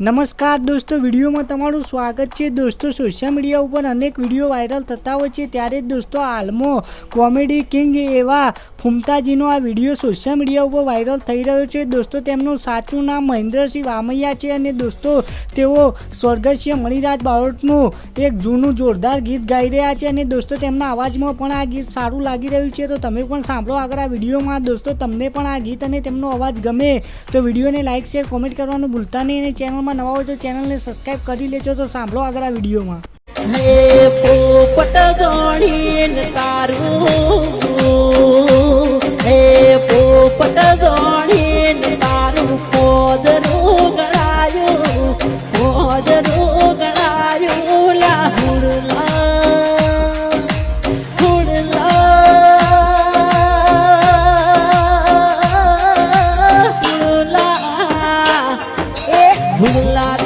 નમસ્કાર દોસ્તો, વિડીયોમાં તમારું સ્વાગત છે. દોસ્તો સોશિયલ મીડિયા ઉપર અનેક વીડિયો વાયરલ થતા હોય છે. ત્યારે જ દોસ્તો, હાલમાં કોમેડી કિંગ એવા ફૂમતાજીનો આ વીડિયો સોશિયલ મીડિયા ઉપર વાયરલ થઈ રહ્યો છે. દોસ્તો, તેમનું સાચું નામ મહેન્દ્રસિંહ વામૈયા છે અને દોસ્તો, તેઓ સ્વર્ગસ્ય મણિરાજ બારોટનું એક જૂનું જોરદાર ગીત ગાઈ રહ્યા છે અને દોસ્તો, તેમના અવાજમાં પણ આ ગીત સારું લાગી રહ્યું છે. તો તમે પણ સાંભળો આગળ આ વિડીયોમાં. દોસ્તો, તમને પણ આ ગીત અને તેમનો અવાજ ગમે તો વિડીયોને લાઇક શેર કોમેન્ટ કરવાનું ભૂલતા નહીં અને ચેનલમાં નવા હોય તો ચેનલને સબસ્ક્રાઇબ કરી લેજો. તો સાંભળો આગળ આ વિડીયોમાં. પોપટ ગણીને તારું હે પોપટ ગણીને તારું પોદરું ગળાયું. Move a lot.